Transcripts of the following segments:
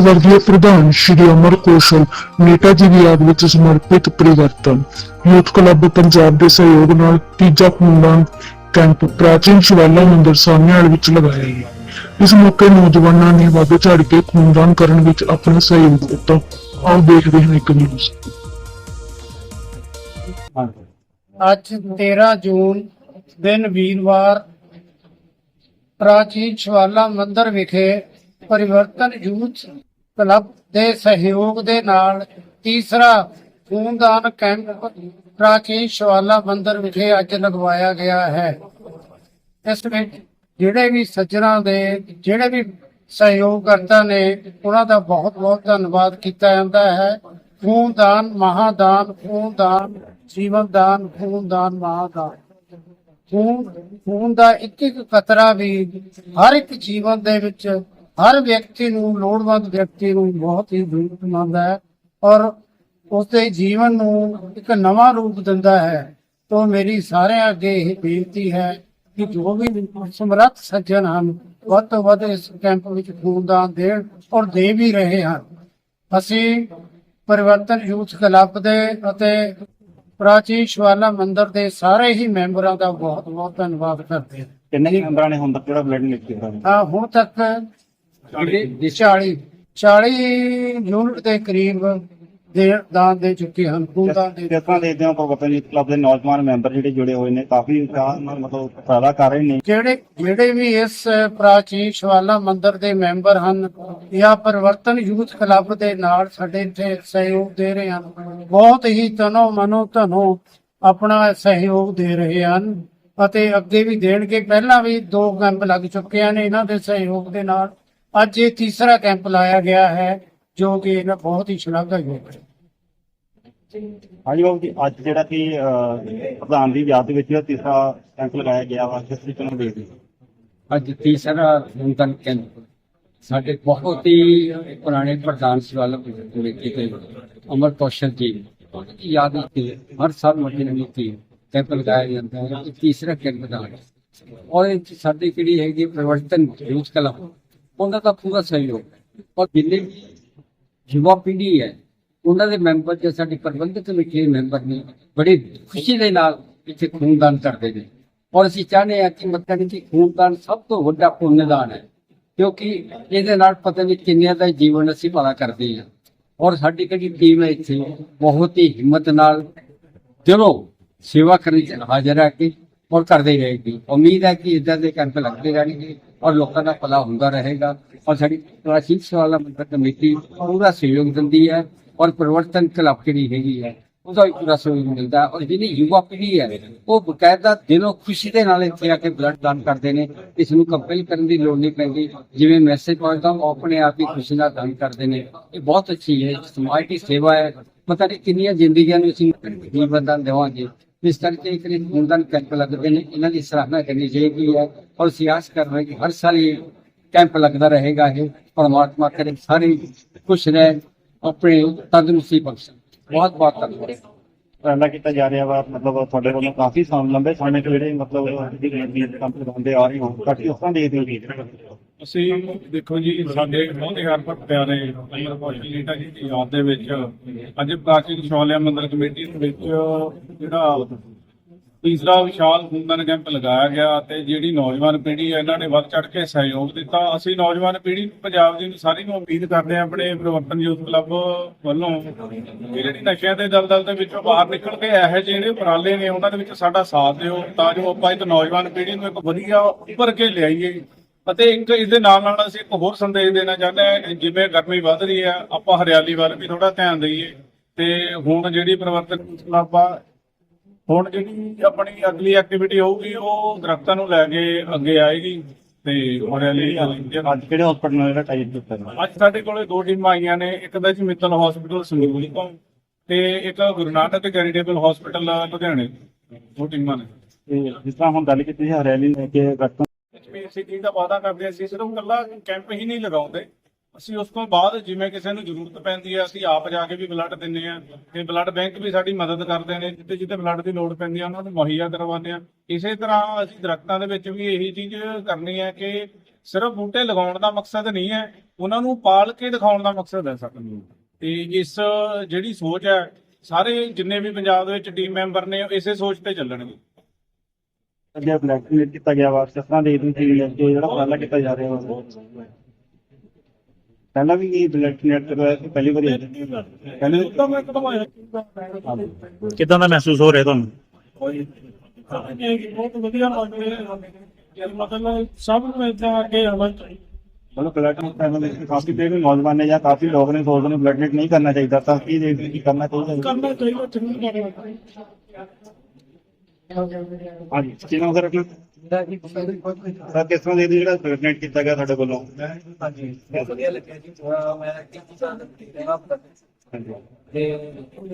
ਸਵਰਗੀ ਪ੍ਰਧਾਨ ਸ਼੍ਰੀ ਅਮਰ ਕੌਸ਼ਲ ਨੇਤਾ ਜੀ ਦੀ ਯਾਦ ਵਿੱਚ ਸਮਰਪਿਤ ਪ੍ਰੀਵਰਤਨ, ਯੂਥ ਕਲੱਬ ਪੰਜਾਬ ਦੇ ਸਹਿਯੋਗ ਨਾਲ ਤੀਜਾ ਖੂਨਦਾਨ ਕੈਂਪ ਪ੍ਰਾਚੀਨ ਸ਼ਿਵਾਲਾ ਮੰਦਿਰ ਸਾਹਨੇਵਾਲ ਵਿੱਚ ਲਗਾਇਆ ਗਿਆ। ਇਸ ਮੌਕੇ ਨੌਜਵਾਨਾਂ ਨੇ ਵੱਧ ਚੜ੍ਹ ਕੇ ਖੂਨਦਾਨ ਕਰਨ ਵਿੱਚ ਆਪਣਾ ਸਹਿਯੋਗ ਦਿੱਤਾ ਆਓ ਦੇਖਦੇ ਹਾਂ ਇੱਕ ਨਿਊਜ਼ ਅੱਜ 13 ਜੂਨ ਦਿਨ ਵੀਰਵਾਰ, ਪ੍ਰਾਚੀਨ ਸ਼ਿਵਾਲਾ ਮੰਦਿਰ ਵਿਖੇ ਪਰਿਵਰਤਨ ਯੂਥ ਕਲੱਬ ਦੇ ਸਹਿਯੋਗ ਦੇ ਨਾਲ ਤੀਸਰਾ ਖੂਨਦਾਨ ਕੈਂਪ ਪ੍ਰਾਚੀਨ ਸ਼ਿਵਾਲਾ ਮੰਦਿਰ ਵਿਖੇ ਅੱਜ ਲਗਵਾਇਆ ਗਿਆ ਹੈ। ਇਸ ਵਿੱਚ ਜਿਹੜੇ ਵੀ ਸੱਜਣਾ ਦੇ, ਜਿਹੜੇ ਵੀ ਸਹਿਯੋਗਕਰਤਾ ਨੇ, ਉਹਨਾਂ ਦਾ ਬਹੁਤ ਬਹੁਤ ਧੰਨਵਾਦ ਕੀਤਾ ਜਾਂਦਾ ਹੈ। ਖੂਨਦਾਨ, ਮਹਾਦਾਨ, ਖੂਨਦਾਨ ਜੀਵਨ ਦਾਨ ਖੂਨਦਾਨ, ਮਹਾਦਾਨ। ਖੂਨ ਖੂਨ ਦਾ ਇੱਕ ਇੱਕ ਕਤਰਾ ਵੀ ਹਰ ਇੱਕ ਜੀਵਨ ਦੇ ਵਿੱਚ ਹਰ ਵਿਅਕਤੀ ਨੂੰ ਲੋੜਵੰਦ ਵਿਅਕਤੀ ਨੂੰ ਬਹੁਤ ਹੀ ਜ਼ਰੂਰਤਮੰਦ ਹੈ ਔਰ ਉਸ ਦੇ ਜੀਵਨ ਨੂੰ ਇੱਕ ਨਵਾਂ ਰੂਪ ਦਿੰਦਾ ਹੈ। ਤੋਂ ਮੇਰੀ ਸਾਰਿਆਂ ਅੱਗੇ ਇਹ ਬੇਨਤੀ ਹੈ ਕਿ ਜੋ ਵੀ ਸਮਰੱਥ ਸੱਜਣ ਹਨ ਵੱਧ ਤੋਂ ਵੱਧ ਇਸ ਕੈਂਪ ਵਿੱਚ ਖੂਨਦਾਨ ਦੇਣ ਔਰ ਦੇ ਵੀ ਰਹੇ ਹਨ। ਅਸੀਂ ਪਰਿਵਰਤਨ ਯੂਥ ਕਲੱਬ ਦੇ ਅਤੇ ਪ੍ਰਾਚੀਨ ਸ਼ਿਵਾਲਾ ਮੰਦਿਰ ਦੇ ਸਾਰੇ ਹੀ ਮੈਂਬਰਾਂ ਦਾ ਬਹੁਤ ਬਹੁਤ ਧੰਨਵਾਦ ਕਰਦੇ ਹਾਂ। ਕਿੰਨੇ ਹੀ ਮੈਂਬਰਾਂ ਨੇ ਹੁਣ ਤੱਕ ਜਿਹੜਾ ਬਲੱਡ ਲਿਖ ਕੀਤਾ ਹੈ ਹਾਂ ਹੁਣ ਤੱਕ 40 40 ਯੂਨਿਟ ਦੇ ਕਰੀਬ ਦੇ ਦਾਨ ਦੇ ਚੁੱਕੇ ਹਨ ਖੂਨਦਾਨ ਦੇ ਕਿਸ ਤਰ੍ਹਾਂ ਦੇਖਦੇ ਹੋ ਪਰਵਤਨ ਯੂਥ ਕਲੱਬ ਦੇ ਨੌਜਵਾਨ ਮੈਂਬਰ ਜਿਹੜੇ ਜੁੜੇ ਹੋਏ ਨੇ ਕਾਫੀ ਉਤਸ਼ਾਹ ਨਾਲ ਮਤਲਬ ਫਾਇਦਾ ਕਰ ਰਹੇ ਨੇ। ਜਿਹੜੇ ਜਿਹੜੇ ਵੀ ਇਸ ਪ੍ਰਾਚੀਨ ਸ਼ਿਵਾਲਾ ਮੰਦਿਰ ਦੇ ਮੈਂਬਰ ਹਨ ਜਾਂ ਪਰਿਵਰਤਨ ਯੂਥ ਕਲੱਬ ਦੇ ਨਾਲ ਸਾਡੇ ਇੱਥੇ ਸਹਿਯੋਗ ਦੇ ਰਹੇ ਹਨ ਬਹੁਤ ਹੀ ਤਨੋ ਮਨੋ ਧਨੋ ਆਪਣਾ ਸਹਿਯੋਗ ਦੇ ਰਹੇ ਹਨ ਅਤੇ ਅੱਗੇ ਵੀ ਦੇਣਗੇ। ਪਹਿਲਾਂ ਵੀ ਦੋ ਕੈਂਪ ਲੱਗ ਚੁੱਕੇ ਹਨ ਇਹਨਾਂ ਦੇ ਸਹਿਯੋਗ ਦੇ ਨਾਲ। ਅੱਜ ਇਹ ਤੀਸਰਾ ਕੈਂਪ ਲਾਇਆ ਗਿਆ ਹੈ ਜੋ ਕਿ ਇਹਨਾਂ ਬਹੁਤ ਹੀ ਸ਼ਲਾਘਾਯੋਗ ਹੈ। ਹਾਂਜੀ ਬਾਬੂ ਜੀ ਅੱਜ ਜਿਹੜਾ ਕਿ ਅਹ, ਪ੍ਰਧਾਨ ਦੀ ਯਾਦ ਵਿੱਚ ਜਿਹੜਾ ਤੀਸਰਾ ਕੈਂਪ ਲਗਾਇਆ ਗਿਆ ਵਾ ਕਿਸ ਤਰੀਕੇ ਨਾਲ ਦੇਖਦੇ ਹੋ? ਅੱਜ ਤੀਸਰਾ ਨੂਤਨ ਕੈਂਪ। ਸਾਡੇ ਬਹੁਤ ਹੀ ਪੁਰਾਣੇ ਪ੍ਰਧਾਨ ਸਵਾਲ ਕਮੇਟੀ ਦੇ ਅਮਰ ਕੌਸ਼ਲ ਜੀ ਉਹਨਾਂ ਦੀ ਯਾਦ ਵਿੱਚ ਹਰ ਸਾਲ ਮੱਥੇ ਨਵੀਂ ਤੀ ਕੈਂਪ ਲਗਾਇਆ ਜਾਂਦਾ ਹੈ। ਇਹ ਤੀਸਰਾ ਕੈਂਪ ਦਾ। ਹੈ ਔਰ ਇਹ 'ਚ ਸਾਡੀ ਕਿਹੜੀ ਹੈਗੀ ਪ੍ਰਵਰਤਨ ਯੂਥ ਕਲੱਬ ਉਹਨਾਂ ਦਾ ਪੂਰਾ ਸਹਿਯੋਗ ਹੈ। ਔਰ ਜਿੰਨੇ ਯੁਵਾ ਪੀੜ੍ਹੀ ਹੈ, ਉਹਨਾਂ ਦੇ ਮੈਂਬਰ ਜੋ ਸਾਡੀ ਪ੍ਰਬੰਧਕ ਕਮੇਟੀ ਦੇ ਮੈਂਬਰ ਨੇ ਬੜੀ ਖੁਸ਼ੀ ਦੇ ਨਾਲ ਇੱਥੇ ਖੂਨਦਾਨ ਕਰਦੇ ਨੇ। ਔਰ ਅਸੀਂ ਚਾਹੁੰਦੇ ਹਾਂ ਕਿ ਮਤਲਬ ਕਿ ਖੂਨਦਾਨ ਸਭ ਤੋਂ ਵੱਡਾ ਪੁੰਨਦਾਨ ਹੈ, ਕਿਉਂਕਿ ਇਹਦੇ ਨਾਲ ਪਤਾ ਨਹੀਂ ਕਿੰਨਿਆਂ ਦਾ ਜੀਵਨ ਅਸੀਂ ਭਲਾ ਕਰਦੇ ਹਾਂ। ਔਰ ਸਾਡੀ ਜਿਹੜੀ ਟੀਮ ਹੈ ਇੱਥੇ, ਬਹੁਤ ਹੀ ਹਿੰਮਤ ਨਾਲ ਦਿਲੋਂ ਸੇਵਾ ਕਰਨ ਚ ਹਾਜ਼ਰ ਹੈ ਕੇ ਔਰ ਕਰਦੇ ਰਹੇਗੀ। ਉਮੀਦ ਹੈ ਕਿ ਇਦਾਂ ਦੇ ਕੈਂਪ ਲੱਗਦੇ ਰਹਿਣਗੇ। ਔਰ ਲੋਕਾਂ ਦਾ ਭਲਾ ਹੁੰਦਾ ਰਹੇਗਾ। ਔਰ ਸਾਡੀ ਪ੍ਰਾਚੀਨ ਸਵਾਲਾ ਮੰਦਰ ਕਮੇਟੀ ਪੂਰਾ ਸਹਿਯੋਗ ਦਿੰਦੀ ਹੈ ਔਰ ਪਰਿਵਰਤਨ ਕਲੱਬ ਜਿਹੜੀ ਹੈਗੀ ਹੈ, ਉਹਦਾ ਵੀ ਪੂਰਾ ਸਹਿਯੋਗ ਮਿਲਦਾ ਔਰ ਜਿਹੜੀ ਯੁਵਾ ਪੀੜ੍ਹੀ ਹੈ, ਉਹ ਬਕਾਇਦਾ ਦਿਲੋਂ ਖੁਸ਼ੀ ਦੇ ਨਾਲ ਇੱਥੇ ਆ ਕੇ ਬਲੱਡ ਦਾਨ ਕਰਦੇ ਨੇ। ਇਸ ਨੂੰ ਕੰਪੈਲ ਕਰਨ ਦੀ ਲੋੜ ਨਹੀਂ ਪੈਂਦੀ। ਜਿਵੇਂ ਮੈਸੇਜ ਪਹੁੰਚਦਾ ਉਹ ਆਪਣੇ ਆਪ ਹੀ ਖੁਸ਼ੀ ਨਾਲ ਦਾਨ ਕਰਦੇ ਨੇ। ਇਹ ਬਹੁਤ ਅੱਛੀ ਹੈ ਸਮਾਜ ਦੀ ਸੇਵਾ ਹੈ। ਪਤਾ ਨਹੀਂ ਕਿੰਨੀਆਂ ਜ਼ਿੰਦਗੀਆਂ ਨੂੰ ਅਸੀਂ ਜੀਵਨ ਦਾਨ ਦੇਵਾਂਗੇ। ਇਸ ਕਰਕੇ ਇੱਕ ਖੂਨਦਾਨ ਕੈਂਪ ਲੱਗਦੇ ਨੇ, ਇਹਨਾਂ ਦੀ ਸਰਾਹਨਾ ਕਰਨੀ ਚਾਹੀਦੀ ਹੈ ਔਰ ਸਿਆਸ ਕਰ ਰਹੇ ਕਿ ਹਰ ਸਾਲ ਇਹ ਕੈਂਪ ਲੱਗਦਾ ਰਹੇਗਾ ਇਹ, ਪਰਮਾਤਮਾ ਕਰੇ, ਸਾਰੇ ਖੁਸ਼ ਰਹੇ ਆਪਣੇ ਤੰਦਰੁਸਤੀ ਬਖਸ਼ਣ। ਬਹੁਤ ਬਹੁਤ ਧੰਨਵਾਦ। ਪਹਿਲਾਂ ਕੀਤਾ ਜਾ ਰਿਹਾ ਵਾ, ਮਤਲਬ ਤੁਹਾਡੇ ਵੱਲੋਂ ਕਾਫੀ ਸਮ ਲੰਬੇ ਸਮੇਂ ਤੋਂ ਜਿਹੜੇ ਮਤਲਬ ਜਿਹੜੀ ਕੰਮ ਲਗਾਉਂਦੇ ਆ ਰਹੇ ਹੋ ਬਾਕੀ ਉਸ ਤਰ੍ਹਾਂ ਦੇਖਦੇ ਹੋ ਅਸੀਂ ਦੇਖੋ ਜੀ, ਸਾਡੇ ਬਹੁਤ ਹੀ ਹਰ ਪਿਆਰੇ ਅਮਰ ਭੋਜਨ ਲੀਟਾ ਜੀ ਦੀ ਯਾਦ ਦੇ ਵਿੱਚ ਅੱਜ ਪ੍ਰਾਚੀਨ ਸ਼ੌਲਿਆ ਮੰਦਿਰ ਕਮੇਟੀ ਦੇ ਵਿੱਚ ਜਿਹੜਾ ਤੀਸਰਾ ਵਿਸ਼ਾਲ ਖੂਨਦਾਨ ਕੈਂਪ ਲਗਾਇਆ ਗਿਆ ਤੇ ਜਿਹੜੀ ਨੌਜਵਾਨ ਪੀੜ੍ਹੀ ਹੈ, ਇਹਨਾਂ ਨੇ ਵੱਧ ਚੜ ਕੇ ਸਹਿਯੋਗ ਦਿੱਤਾ। ਅਸੀਂ ਨੌਜਵਾਨ ਪੀੜ੍ਹੀ ਨੂੰ ਪੰਜਾਬ ਦੀ ਸਾਰੀ ਨੂੰ ਉਮੀਦ ਕਰਦੇ ਹਾਂ, ਆਪਣੇ ਪ੍ਰਵਰਤਨ ਯੂਥ ਕਲੱਬ ਵੱਲੋਂ ਜਿਹੜੀ ਨਸ਼ਿਆਂ ਦੇ ਦਲਦਲ ਦੇ ਵਿੱਚੋਂ ਬਾਹਰ ਨਿਕਲ ਕੇ ਇਹੋ ਜਿਹੇ ਜਿਹੜੇ ਉਪਰਾਲੇ ਨੇ, ਉਹਨਾਂ ਦੇ ਵਿੱਚ ਸਾਡਾ ਸਾਥ ਦਿਓ, ਤਾਂ ਜੋ ਆਪਾਂ ਇੱਕ ਨੌਜਵਾਨ ਪੀੜ੍ਹੀ ਨੂੰ ਇੱਕ ਵਧੀਆ ਉੱਭਰ ਕੇ ਲਿਆਈਏ। ਅਤੇ ਇੱਕ ਇਸ ਦੇ ਨਾਲ ਨਾਲ ਅਸੀਂ ਇੱਕ ਹੋਰ ਸੰਦੇਸ਼ ਦੇਣਾ ਚਾਹੁੰਦੇ ਹਾਂ ਜਿਵੇਂ ਗਰਮੀ ਵੱਧ ਰਹੀ ਹੈ ਆਪਾਂ ਹਰਿਆਲੀ ਵੱਲ ਵੀ ਥੋੜਾ ਧਿਆਨ ਦਈਏ ਤੇ ਹੁਣ ਜਿਹੜੀ ਪ੍ਰਵਰਤਨ ਕਲੱਬ ਹੁਣ ਜਿਹੜੀ ਆਪਣੀ ਅਗਲੀ ਐਕਟੀਵਿਟੀ ਹੋਊਗੀ ਉਹ ਦਰਖਤਾਂ ਨੂੰ ਲੈ ਕੇ ਅੱਗੇ ਆਏਗੀ ਤੇ ਹਰਿਆਲੀ ਅੱਜ ਕਿਹੜੇ ਹਸਪਤਾਲ ਨਾਲ ਜਿਹੜਾ ਟਾਈਪ ਹੈ ਅੱਜ ਸਾਡੇ ਕੋਲੇ ਦੋ ਟੀਮਾਂ ਆਈਆਂ ਨੇ ਇੱਕ ਦਾ ਜੀ ਮਿੱਤਲ ਹਸਪੀਟਲ ਸੰਗਰੂਰ ਤੋਂ ਤੇ ਇੱਕ ਗੁਰੂ ਨਾਨਕ ਚੈਰੀਟੇਬਲ ਹਸਪੀਟਲ ਲੁਧਿਆਣੇ ਦੋ ਟੀਮਾਂ ਨੇ। ਜਿਸ ਤਰ੍ਹਾਂ ਹੁਣ ਗੱਲ ਕੀਤੀ ਹੈ ਰੈਲੀ ਲੈ ਕੇ ਰਕਮ ਐਚਪੀਸੀਟੀ ਦਾ ਵਾਅਦਾ ਕਰਦੇ ਹਾਂ, ਸਿਰਫ ਇਕੱਲਾ ਕੈਂਪ ਹੀ ਨਹੀਂ ਲਗਾਉਂਦੇ। ਅਸੀਂ ਉਸ ਤੋਂ ਬਾਅਦ ਜਿਵੇਂ ਕਿਸੇ ਨੂੰ ਜ਼ਰੂਰਤ ਪੈਂਦੀ ਹੈ ਅਸੀਂ ਆਪ ਜਾ ਕੇ ਵੀ ਬਲੱਡ ਦਿੰਨੇ ਆ ਤੇ ਬਲੱਡ ਬੈਂਕ ਵੀ ਸਾਡੀ ਮਦਦ ਕਰਦੇ ਨੇ ਜਿੱਥੇ ਜਿੱਥੇ ਬਲੱਡ ਦੀ ਲੋੜ ਪੈਂਦੀ ਆ ਉਹਨਾਂ ਨੂੰ ਮੁਹੱਈਆ ਕਰਵਾਉਂਦੇ ਆ ਇਸੇ ਤਰ੍ਹਾਂ ਅਸੀਂ ਦਰਖਤਾਂ ਦੇ ਵਿੱਚ ਵੀ ਇਹੀ ਚੀਜ਼ ਕਰਨੀ ਹੈ ਕਿ ਸਿਰਫ ਬੂਟੇ ਲਗਾਉਣ ਦਾ ਮਕਸਦ ਨਹੀਂ ਹੈ ਉਹਨਾਂ ਨੂੰ ਪਾਲ ਕੇ ਦਿਖਾਉਣ ਦਾ ਮਕਸਦ ਹੈ ਸਾਡਾ। ਤੇ ਇਸ ਜਿਹੜੀ ਸੋਚ ਹੈ ਸਾਰੇ ਜਿੰਨੇ ਵੀ ਪੰਜਾਬ ਦੇ ਵਿੱਚ ਟੀਮ ਮੈਂਬਰ ਨੇ ਉਹ ਇਸੇ ਸੋਚ ਤੇ ਚੱਲਣਗੇ। ਅੱਗੇ ਬਲੈਕ ਕੀਤਾ ਗਿਆ ਵਾ ਕਿਸ ਤਰ੍ਹਾਂ ਦੇ ਦੂੰ ਕਿ ਜਿਹੜਾ ਉਪਰਾਲਾ ਕੀਤਾ ਜਾ ਰਿਹਾ ਵਾ। ਪਹਿਲਾਂ ਵੀ ਇਹ ਬਲੈਕ ਨੈਟ ਪਹਿਲੀ ਵਾਰੀ ਆਇਆ ਪਹਿਲੇ ਕਿਦਾਂ ਦਾ ਮਹਿਸੂਸ ਹੋ ਰਿਹਾ ਤੁਹਾਨੂੰ? ਬਹੁਤ ਵਧੀਆ ਲੱਗ ਰਿਹਾ ਮਤਲਬ ਸਭ ਨੂੰ ਇਦਾਂ ਅੱਗੇ ਆਉਣਾ ਚਾਹੀਦਾ। ਮਤਲਬ ਨੂੰ ਪੈਨਲ ਦੇ ਕਾਫੀ ਤੇ ਨੌਜਵਾਨ ਨੇ ਜਾਂ ਕਾਫੀ ਲੋਕ ਨੇ ਸੋਚਦੇ ਨੇ ਬਲੱਡ ਨੈਟ ਨਹੀਂ ਕਰਨਾ ਚਾਹੀਦਾ ਤਾਂ ਕੀ ਦੇਖਦੇ ਕੀ ਕਰਨਾ ਚਾਹੀਦਾ? ਕਰਨਾ ਚਾਹੀਦਾ ਚੰਗੀ ਗੱਲ ਹੈ। ਹਾਂਜੀ ਕੀ ਨਾਮ ਸਰ ਆਪਣਾ? ਸਰ ਕਿਸ ਤਰ੍ਹਾਂ ਦੇ ਜਿਹੜਾ ਨੈਟ ਕੀਤਾ ਗਿਆ ਤੁਹਾਡੇ ਵੱਲੋਂ? ਹਾਂਜੀ। ਬਹੁਤ ਵਧੀਆ ਲੱਗਿਆ ਜੀ। ਅਹ ਮੈਂ ਕੀਤੀ ਸਾਲ ਦੇ ਆਪ ਹਾਂਜੀ। ਤੇ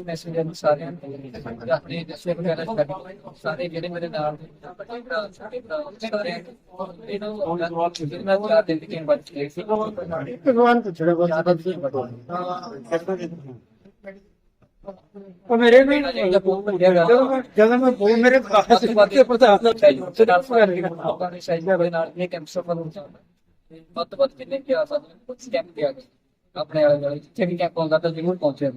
ਮੈਸੇਜ ਨੂੰ ਸਾਰਿਆਂ ਨੂੰ ਆਪਣੇ ਦੱਸੇ ਵਗੈਰਾ ਛੱਡ ਸਾਰੇ ਜਿਹੜੇ ਮੇਰੇ ਨਾਲ ਦੇ ਵੱਡੇ ਭਰਾ ਛੋਟੇ ਭਰਾ ਸਾਰੇ ਇਹਨਾਂ ਨੂੰ ਜਿਹੜੇ ਮੈਂ ਚਾਰ ਦਿਨ ਦੀ ਸੀ ਭਗਵਾਨ ਤੋਂ ਛੜਾ ਉਹ ਮੇਰੇ ਗਾ ਜਦੋਂ ਮੈਂ ਬੋਲ ਮੇਰੇ ਬਹੁਤ ਵਧੀਆ ਪ੍ਰਧਾਨ ਦਾ ਤੇ ਵੱਧ ਤੋਂ ਵੱਧ ਜਿੰਨੇ ਵੀ ਆ ਸਕਦੇ ਕੁਝ ਕੈਂਪ ਤੇ ਆ ਗਏ। ਆਪਣੇ ਆਲੇ ਦੁਆਲੇ ਜਿੱਥੇ ਵੀ ਕੈਂਪ ਹੁੰਦਾ ਤਾਂ ਜ਼ਰੂਰ ਪਹੁੰਚਿਆ